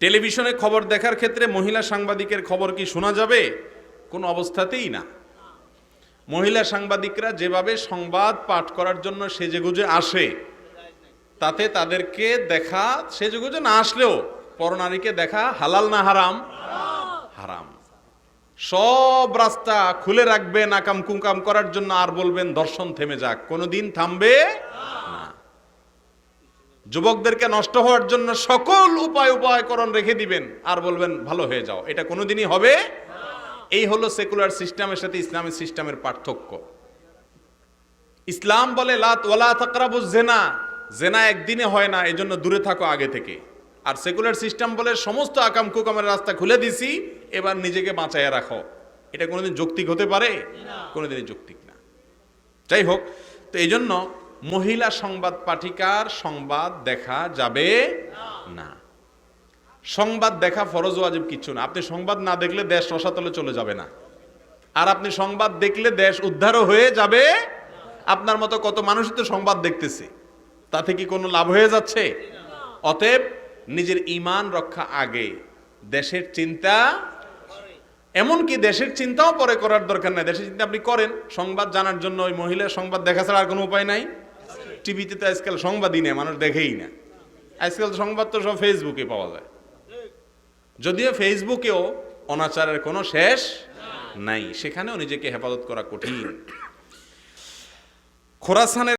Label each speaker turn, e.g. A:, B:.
A: টেলিভিশনে খবর দেখার ক্ষেত্রে মহিলা সাংবাদিকের খবর কি শোনা যাবে? কোনো অবস্থাতেই না। মহিলা সাংবাদিকরা যেভাবে সংবাদ পাঠ করার জন্য সেজেগুজে আসে, তাতে তাদেরকে দেখা, সেজেগুজে না আসলেও পরনারীকে দেখা হালাল না হারাম? হারাম। সব রাস্তা খুলে রাখবেন আকাম কুকাম করার জন্য আর বলবেন, দর্শন থেমে যাক, কোনোদিন থামবে না যুবকদেরকে নষ্ট হওয়ার জন্য সকল উপায় উপায়করণ রেখে দিবেন। আর বলবেন, ভালো হয়ে যাও। এটা কোনোদিনই হবে এই হলো সেকুলার সিস্টেমের সাথে ইসলামিক সিস্টেমের পার্থক্য। ইসলাম বলে লাত ওয়ালা তাকরাবু জেনা। জেনা একদিনে হয় না, এজন্য দূরে থাকো আগে থেকে। আর সেকুলার সিস্টেম বলে, সমস্ত আকাম কুকামের রাস্তা খুলে দিছি, এবার নিজেকে বাঁচাইয়া রাখো। এটা কোনোদিন যৌক্তিক হতে পারে? কোনোদিনই যৌক্তিক না। যাই হোক, তো এই জন্য মহিলা সংবাদ পাঠিকার সংবাদ দেখা যাবে না। সংবাদ দেখা ফরজ ওয়াজিব কিচ্ছু না। আপনি সংবাদ না দেখলে দেশ রসাতলে চলে যাবে না। আর আপনি সংবাদ দেখলে দেশ উদ্ধারও হয়ে যাবে আপনার মতো কত মানুষই তো সংবাদ দেখতেছে, তাতে কি কোনো লাভ হয়ে যাচ্ছে? অতএব নিজের ইমান রক্ষা আগে, দেশের চিন্তা এমনকি দেশের চিন্তাও পরে করার দরকার নাই। দেশের চিন্তা আপনি করেন, সংবাদ জানার জন্য ওই মহিলার সংবাদ দেখা ছাড়া আর কোনো উপায় নাই। টিভিতে তো আজকাল সংবাদই নেই, মানুষ দেখেই না। আজকাল সংবাদ তো সব ফেসবুকে পাওয়া যায়। যদিও ফেসবুকেও অনাচারের কোনো শেষ নাই, সেখানেও নিজেকে হেফাজত করা কঠিন। খোরাসানের